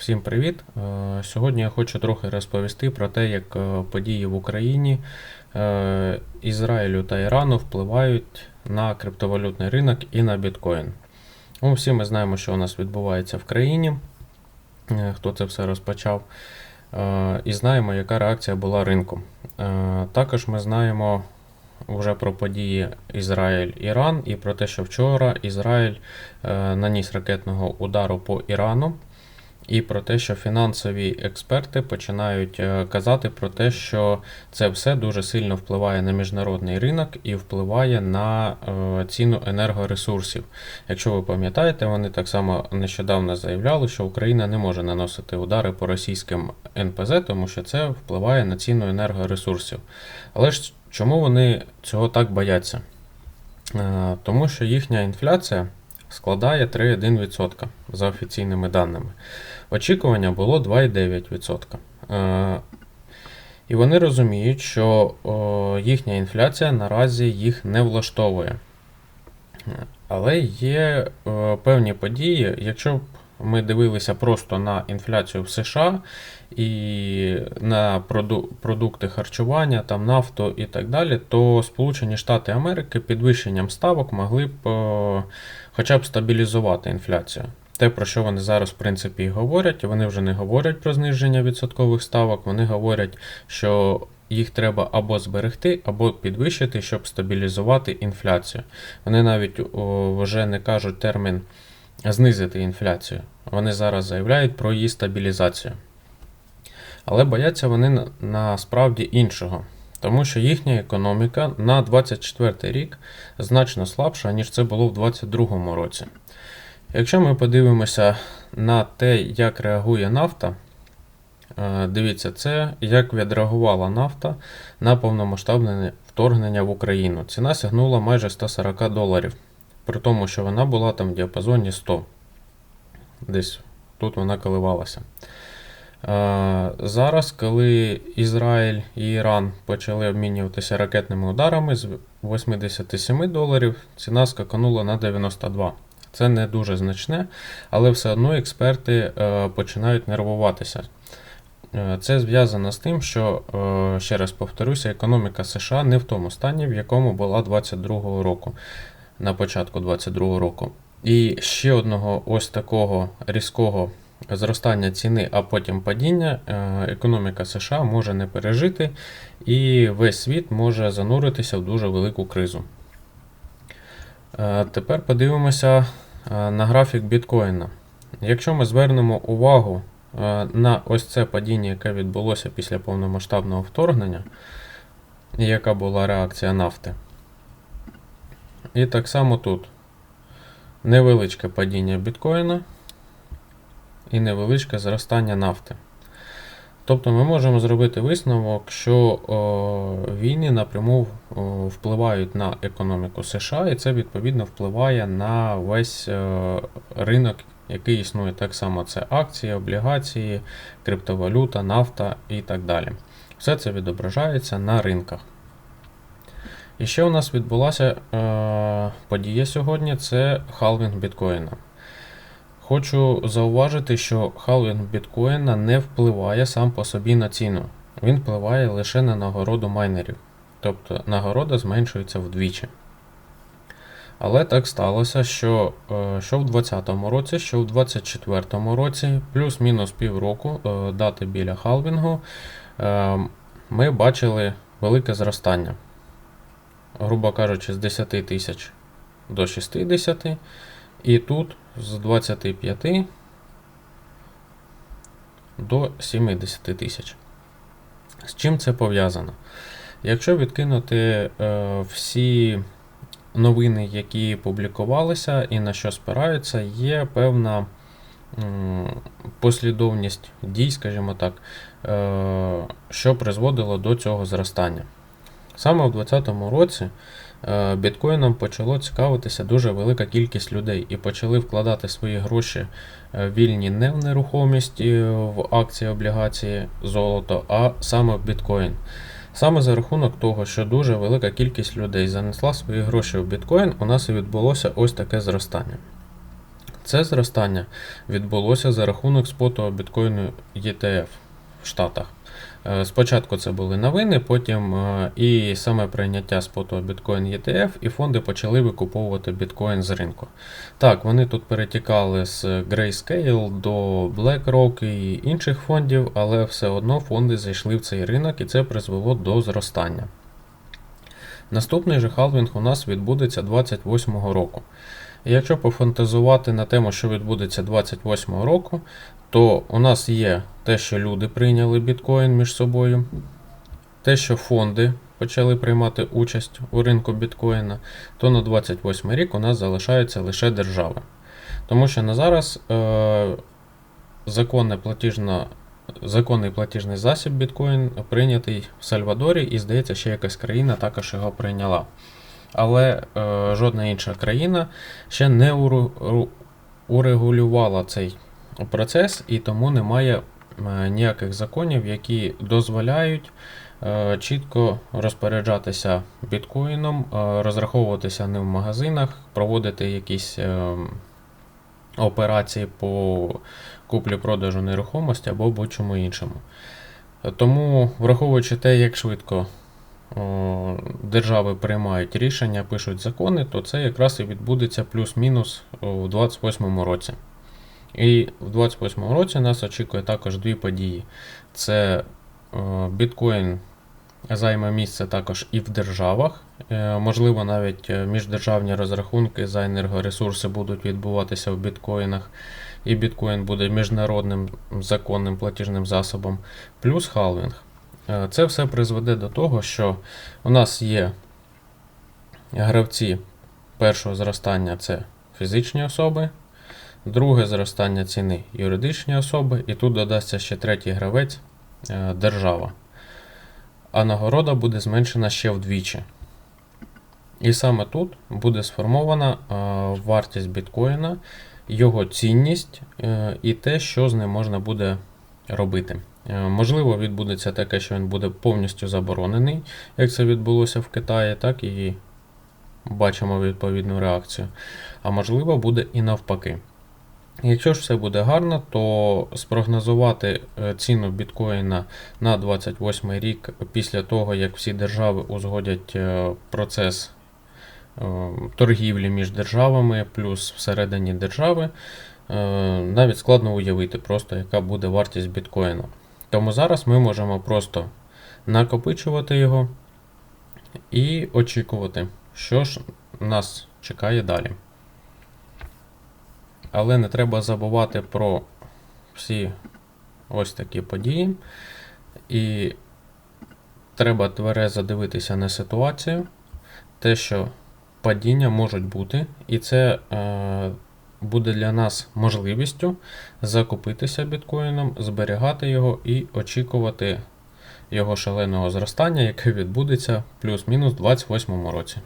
Всім привіт! Е, Сьогодні я хочу трохи розповісти про те, як е, події в Україні, е, Ізраїлю та Ірану впливають на криптовалютний ринок і на біткоін. Ну, всі ми знаємо, що у нас відбувається в країні, хто це все розпочав, і знаємо, яка реакція була ринку. Також ми знаємо вже про події Ізраїль-Іран і про те, що вчора Ізраїль наніс ракетного удару по Ірану. І про те, що фінансові експерти починають е, казати про те, що це все дуже сильно впливає на міжнародний ринок і впливає на е, ціну енергоресурсів. Якщо ви пам'ятаєте, вони так само нещодавно заявляли, що Україна не може наносити удари по російським НПЗ, тому що це впливає на ціну енергоресурсів. Але ж чому вони цього так бояться? Е, Тому що їхня інфляція складає 3,1% за офіційними даними. Очікування було 2,9%. Е, І вони розуміють, що їхня інфляція наразі їх не влаштовує. Але є певні події, якщо б ми дивилися просто на інфляцію в США і на проду- продукти харчування, там нафту і так далі, то Сполучені Штати Америки підвищенням ставок могли б хоча б стабілізувати інфляцію. Те, про що вони зараз, в принципі, і говорять, вони вже не говорять про зниження відсоткових ставок, вони говорять, що їх треба або зберегти, або підвищити, щоб стабілізувати інфляцію. Вони навіть о, вже не кажуть термін знизити інфляцію. Вони зараз заявляють про її стабілізацію. Але бояться вони на- насправді іншого. Тому що їхня економіка на 24 рік значно слабша, ніж це було в 2022 році. Якщо ми подивимося на те, як реагує нафта, е, дивіться, це як відреагувала нафта на повномасштабне вторгнення в Україну. Ціна сягнула майже 140 доларів, при тому, що вона була там в діапазоні 100. Десь тут вона коливалася. Е, Зараз, коли Ізраїль і Іран почали обмінюватися ракетними ударами з 87 доларів, ціна скаканула на 92. Це не дуже значне, але все одно експерти е, починають нервуватися. Е, Це зв'язано з тим, що, е, ще раз повторюся, економіка США не в тому стані, в якому була 22 року, на початку 22 року. І ще одного ось такого різкого зростання ціни, а потім падіння, економіка США може не пережити, і весь світ може зануритися в дуже велику кризу. Е, Тепер подивимося е, на графік біткоїна. Якщо ми звернемо увагу е, на ось це падіння, яке відбулося після повномасштабного вторгнення, яка була реакція нафти. І так само тут невеличке падіння біткоїна і невеличке зростання нафти. Тобто ми можемо зробити висновок, що о, війни напряму о, впливають на економіку США, і це відповідно впливає на весь е, ринок, який існує. Так само це акції, облігації, криптовалюта, нафта і так далі. Все це відображається на ринках. І ще у нас відбулася е, подія сьогодні це халвінг біткоїна. Хочу зауважити, що халвінг біткоїна не впливає сам по собі на ціну. Він впливає лише на нагороду майнерів. Тобто нагорода зменшується вдвічі. Але так сталося, що е, що в 2020 році, що в 2024 році, плюс-мінус півроку е, дати біля халвінгу, е, ми бачили велике зростання. Грубо кажучи, з 10 тисяч до 60. І тут з 25 до 70 тисяч. З чим це пов'язано? Якщо відкинути е, всі новини, які публікувалися і на що спираються, є певна м, послідовність дій, скажімо так, е, що призводило до цього зростання. Саме в 2020 році е, біткоїном почало цікавитися дуже велика кількість людей і почали вкладати свої гроші е, вільні не в нерухомість, е, в акції, облігації, золото, а саме в біткоін. Саме за рахунок того, що дуже велика кількість людей занесла свої гроші в біткоін, у нас і відбулося ось таке зростання. Це зростання відбулося за рахунок споту біткоїну ETF Штатах. Е, Спочатку це були новини, потім е, і саме прийняття споту біткоін ETF, і фонди почали викуповувати біткоін з ринку. Так, вони тут перетікали з Grayscale до BlackRock і інших фондів, але все одно фонди зайшли в цей ринок і це призвело до зростання. Наступний же халвінг у нас відбудеться 28 року. Якщо пофантазувати на тему, що відбудеться 28 року, то у нас є те, що люди прийняли біткоін між собою, те, що фонди почали приймати участь у ринку біткоїна, то на 28 рік у нас залишаються лише держави. Тому що на зараз е, законне платіжна, законний платіжний засіб біткоін прийнятий в Сальвадорі, і здається, ще якась країна також його прийняла. Але е, жодна інша країна ще не урегулювала цей процес, і тому немає ніяких законів, які дозволяють е, чітко розпоряджатися біткоїном, е, розраховуватися ним в магазинах, проводити якісь е, операції по куплі-продажу нерухомості або будь-чому іншому. Е, Тому, враховуючи те, як швидко держави приймають рішення, пишуть закони, то це якраз і відбудеться плюс-мінус у 28 році. І в 28 році нас очікує також дві події. Це е, біткоін займе місце також і в державах. Е, Можливо, навіть е, міждержавні розрахунки за енергоресурси будуть відбуватися в біткоїнах, і біткоін буде міжнародним законним платіжним засобом, плюс халвінг. Це все призведе до того, що у нас є гравці першого зростання це фізичні особи, друге зростання ціни юридичні особи, і тут додасться ще третій гравець е, держава. А нагорода буде зменшена ще вдвічі. І саме тут буде сформована е, вартість біткоїна, його цінність е, і те, що з ним можна буде робити. Можливо, відбудеться таке, що він буде повністю заборонений, як це відбулося в Китаї, так і бачимо відповідну реакцію. А можливо, буде і навпаки. Якщо ж все буде гарно, то спрогнозувати е, ціну біткоїна на 28 рік після того, як всі держави узгодять е, процес е, торгівлі між державами, плюс всередині держави, навіть складно уявити просто, яка буде вартість біткоїна. Тому зараз ми можемо просто накопичувати його і очікувати, що ж нас чекає далі. Але не треба забувати про всі ось такі події. І треба тверезо дивитися на ситуацію, те, що падіння можуть бути, і це е, буде для нас можливістю закупитися біткоїном, зберігати його і очікувати його шаленого зростання, яке відбудеться плюс-мінус в 2028 році.